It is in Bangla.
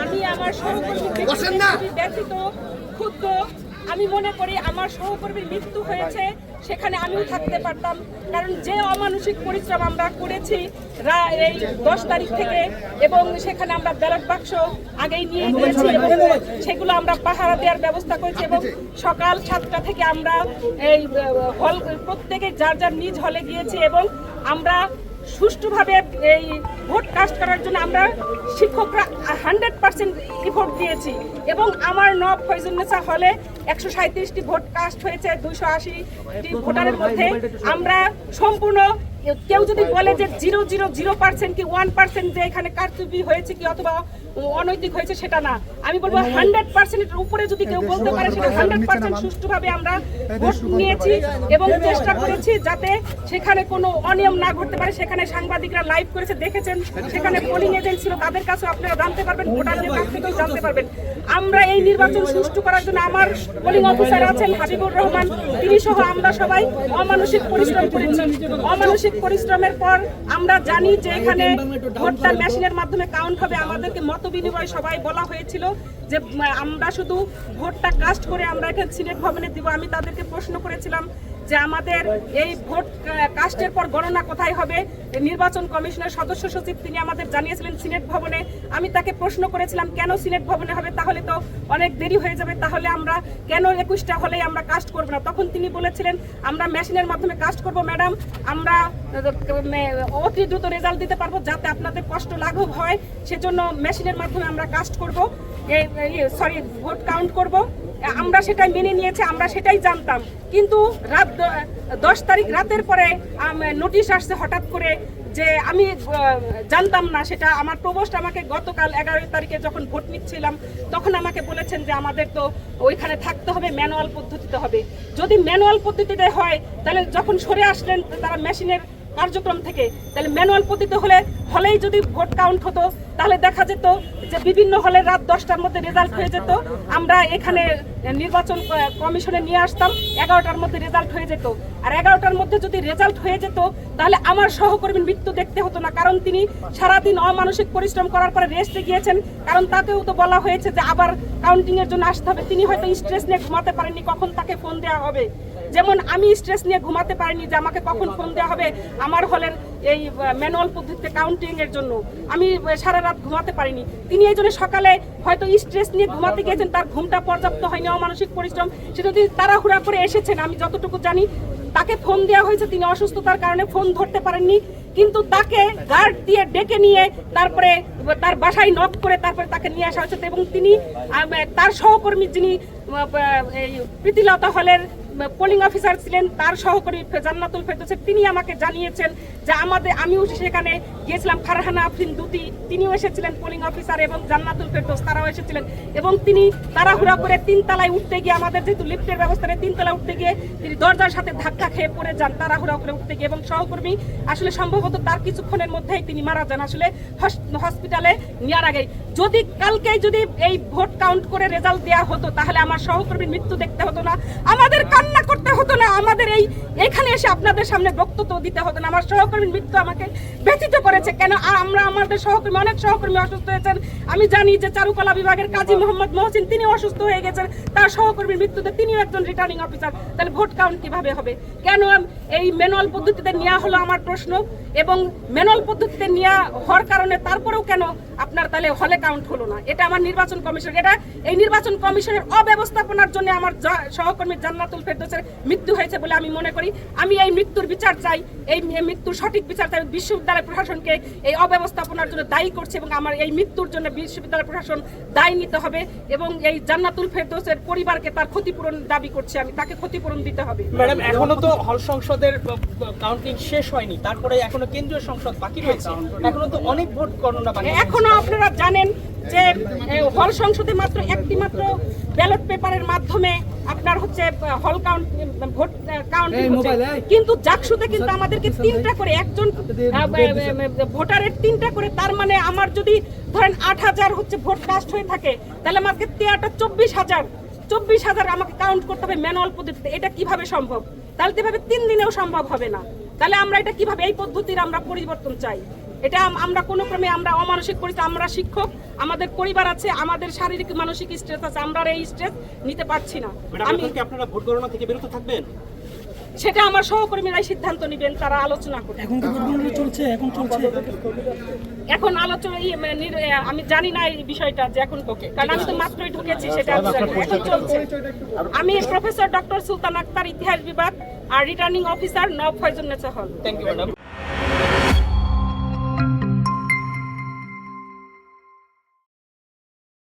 আমি আমার সহকর্মী ব্যতীত ক্ষুদ্র আমি মনে করি আমার সহকর্মীর মৃত্যু হয়েছে সেখানে আমিও থাকতে পারতাম। কারণ যে অমানসিক পরিশ্রম আমরা করেছি এই দশ তারিখ থেকে এবং সেখানে আমরা ব্যালট বাক্স আগেই নিয়ে গিয়েছি এবং সেগুলো আমরা পাহারা দেওয়ার ব্যবস্থা করেছি এবং সকাল সাতটা থেকে আমরা এই হল প্রত্যেকে যার যার নিজ হলে গিয়েছি এবং আমরা সুষ্ঠুভাবে এই ভোট কাস্ট করার জন্য আমরা শিক্ষকরা হান্ড্রেড পার্সেন্ট ইফোর্ট দিয়েছি। এবং আমার নব ফয়জুন্নেসা হলে একশো সাঁত্রিশটি ভোট কাস্ট হয়েছে দুইশো আশিটি ভোটারের মধ্যে। আমরা সম্পূর্ণ কেউ যদি বলে যে জিরো জিরো জিরো পার্সেন্ট কি ওয়ান পার্সেন্ট যে এখানে কারচুপি হয়েছে কি অথবা অনৈতিক হয়েছে সেটা না। আমি বলব হান্ড্রেড পার্সেন্টের উপরে যদি কেউ বলতে পারে সেটা হান্ড্রেড পার্সেন্ট সুষ্ঠুভাবে আমরা ভোট নিয়েছি এবং চেষ্টা করেছি যাতে সেখানে কোনো অনিয়ম না ঘটতে পারে সেখানে সাংবাদিকরা লাইভ করেছে দেখেছেন সেখানে পোলিং এজেন্ট ছিল তাদের কাছেও আপনারা জানতে পারবেন ভোটারদের কাছ থেকেও জানতে পারবেন। আমরা এই নির্বাচন সুষ্ঠু করার জন্য আমার পোলিং অফিসার আছেন হাবিবুর রহমান। তিনি সহ আমরা সবাই অমানসিক পরিশ্রম করেছি। অমানসিক পরিশ্রমের পর আমরা জানি যে এখানে ভোটটা মেশিনের মাধ্যমে কাউন্ট হবে। আমাদেরকে মত বিনিময় সবাই বলা হয়েছিল যে আমরা শুধু ভোটটা কাস্ট করে আমরা এখানে সিনেট ভবনে দিব। আমি তাদেরকে প্রশ্ন করেছিলাম যে আমাদের এই ভোট কাস্টের পর গণনা কোথায় হবে নির্বাচন কমিশনের সদস্য সচিব তিনি আমাদের জানিয়েছিলেন সিনেট ভবনে। আমি তাকে প্রশ্ন করেছিলাম, কেন সিনেট ভবনে হবে? তাহলে তো অনেক দেরি হয়ে যাবে, তাহলে আমরা কেন একুশটা হলে আমরা কাস্ট করব না? তখন তিনি বলেছিলেন, আমরা মেশিনের মাধ্যমে কাস্ট করব, ম্যাডাম। আমরা অতি দ্রুত রেজাল্ট দিতে পারব যাতে আপনাদের কষ্ট লাঘব হয়। সেজন্য মেশিনের মাধ্যমে আমরা কাস্ট করব। সরি ভোট কাউন্ট করব। আমরা সেটাই মেনে নিয়েছি, আমরা সেটাই জানতাম। কিন্তু রাত দশ তারিখ রাতের পরে নোটিশ আসছে হঠাৎ করে যে আমি জানতাম না সেটা। আমার প্রবোস্ট আমাকে গতকাল এগারো তারিখে যখন ভোট নিচ্ছিলাম, তখন আমাকে বলেছেন যে আমাদের তো ওইখানে থাকতে হবে, ম্যানুয়াল পদ্ধতিতে হবে। যদি ম্যানুয়াল পদ্ধতিতে হয়, তাহলে যখন সরে আসলেন, তারা মেশিনের কার্যক্রম থেকে। তাহলে ম্যানুয়াল পদ্ধতি হলে, হলেই যদি ভোট কাউন্ট হতো, তাহলে দেখা যেত যে বিভিন্ন হলে রাত দশটার মধ্যে রেজাল্ট হয়ে যেত। আমরা এখানে নির্বাচন কমিশনে নিয়ে আসতাম, এগারোটার মধ্যে রেজাল্ট হয়ে যেত। আর এগারোটার মধ্যে যদি রেজাল্ট হয়ে যেত, তাহলে আমার সহকর্মীর মৃত্যু দেখতে হতো না, কারণ তিনি সারাদিন অমানসিক পরিশ্রম করার পরে রেস্টে গিয়েছেন। কারণ তাকেও তো বলা হয়েছে যে আবার কাউন্টিংয়ের জন্য আসতে হবে। তিনি হয়তো স্ট্রেস নিয়ে ঘুমাতে পারেননি, কখন তাকে ফোন দেওয়া হবে। যেমন আমি স্ট্রেস নিয়ে ঘুমাতে পারিনি যে আমাকে কখন ফোন দেওয়া হবে আমার হলেন এই ম্যানুয়াল পদ্ধতিতে কাউন্টিং এর জন্য। আমি সারা রাত ঘুমাতে পারিনি। তিনি এই জন্য সকালে হয়তো স্ট্রেস নিয়ে ঘুমাতে গিয়েছেন তার ঘুমটা পর্যাপ্ত হয়নি অমানসিক পরিশ্রম। সেটা যদি তাড়াহুড়া করে এসেছেন আমি যতটুকু জানি তাকে ফোন দেওয়া হয়েছে তিনি অসুস্থতার কারণে ফোন ধরতে পারেননি। কিন্তু তাকে গার্ড দিয়ে ডেকে নিয়ে তারপরে তার বাসায় নক করে তারপরে তাকে নিয়ে আসা হয়েছে। এবং তিনি তার সহকর্মী যিনি এই প্রীতিলতা হলের পোলিং অফিসার ছিলেন, তার সহকর্মী জান্নাতুল ফেরদৌসের, তিনি আমাকে জানিয়েছেন যে আমাদের, আমিও সেখানে গিয়েছিলাম, ফারহানা আফরিন দুতি, তিনিও এসেছিলেন পোলিং অফিসার এবং জান্নাতুল ফেরদৌস, তারাও এসেছিলেন। এবং তিনি তাড়াহুড়া করে তিনতলায় উঠতে গিয়ে, আমাদের যেহেতু লিফটের ব্যবস্থা নেই, তিনতলায় উঠতে গিয়ে তিনি দরজার সাথে ধাক্কা খেয়ে পড়ে যান, তাড়াহুড়া করে উঠতে গিয়ে এবং সহকর্মী আসলে সম্ভবত তার কিছুক্ষণের মধ্যেই তিনি মারা যান, আসলে হস- হসপিটালে নেওয়ার আগেই। যদি কালকে যদি এই ভোট কাউন্ট করে রেজাল্ট দেওয়া হতো, তাহলে আমার সহকর্মীর মৃত্যু দেখতে হতো না। আমাদের কান্না করতে হতো না, আমাদের এই এখানে এসে আপনাদের সামনে বক্তব্য দিতে হতো না। আমার সহকর্মীর মৃত্যু আমাকে ব্যথিত করেছে। কেন? আর আমরা আমাদের সহকর্মী, অনেক সহকর্মী অসুস্থ হয়েছেন। আমি জানি যে চারুকলা বিভাগের কাজী মোহাম্মদ মহসিন, তিনি অসুস্থ হয়ে গেছেন। তার সহকর্মীর মৃত্যুতে তিনিও একজন রিটার্নিং অফিসার তাহলে ভোট কাউন্ট কীভাবে হবে? কেন এই ম্যানুয়াল পদ্ধতিতে নেওয়া হলো আমার প্রশ্ন? এবং ম্যানুয়াল পদ্ধতিতে নেওয়া হওয়ার কারণে তারপরেও কেন আপনার তাহলে হলে কাউন্ট হলো না? এটা আমার নির্বাচন কমিশন, এটা এই নির্বাচন কমিশনের অব্যবস্থাপনার জন্য আমার সহকর্মী জান্নাতুল ফেরদৌসের মৃত্যু হয়েছে বলে আমি মনে করি। আমি এই মৃত্যুর বিচার চাই। এই মৃত্যুর সঠিক বিচার চাই। বিশ্ববিদ্যালয় প্রশাসনকে এই অব্যবস্থাপনার জন্য দায়ী করছে এবং আমার এই মৃত্যুর জন্য বিশ্ববিদ্যালয় প্রশাসন দায় নিতে হবে এবং এই জান্নাতুল ফেরদৌসের পরিবারকে তার ক্ষতিপূরণ দাবি করছে আমি। তাকে ক্ষতিপূরণ দিতে হবে। ম্যাডাম এখনও তো হল সংসদের কাউন্টিং শেষ হয়নি। তারপরে এখনও কেন্দ্রীয় সংসদ বাকি রয়েছে। এখনও তো অনেক ভোট গণনা বাকি এখনও আপনারা জানেন যে হল সংসদে মাত্র একটি মাত্র ব্যালট পেপারের মাধ্যমে আপনার হচ্ছে হল কাউন্ট ভোট কাউন্ট কিন্তু জাকসুতে কিন্তু আমাদেরকে তিনটা করে একজন ভোটারের তিনটা করে তার মানে আমার যদি ধরেন আট হাজার হচ্ছে ভোট কাস্ট হয়ে থাকে তাহলে আমাকে তেয়াটা চব্বিশ হাজার চব্বিশ হাজার আমাকে কাউন্ট করতে হবে ম্যানুয়াল পদ্ধতিতে। এটা কীভাবে সম্ভব? তাহলে তো এভাবে তিন দিনেও সম্ভব হবে না। তাহলে আমরা এটা কীভাবে এই পদ্ধতির আমরা পরিবর্তন চাই? এটা আমরা কোনো ক্রমে আমরা অমানসিক পরিস্থিতি আমরা শিক্ষক আমাদের পরিবার আছে আমাদের শারীরিক মানসিক স্ট্রেস আছে আমরা আর এই স্ট্রেস নিতে পারছি না। আমি আপনারা ভোট গণনা থেকে বিরত থাকবেন? সেটা আমার সহকর্মীরাই সিদ্ধান্ত নেবেন তারা আলোচনা করবেন এখন চলছে? এখন চলছে। এখন আলোচনা মানে আমি জানি না এই বিষয়টা যে এখন কোকে কারণ আমি তো মাত্রই ঢুকেছি সেটা আমি জানি এখন চলছে আমি প্রফেসর ডক্টর সুলতান আক্তার ইতিহাস বিভাগ আর রিটার্নিং অফিসার নব ফয়জুন্নেসা হল। Thank you madam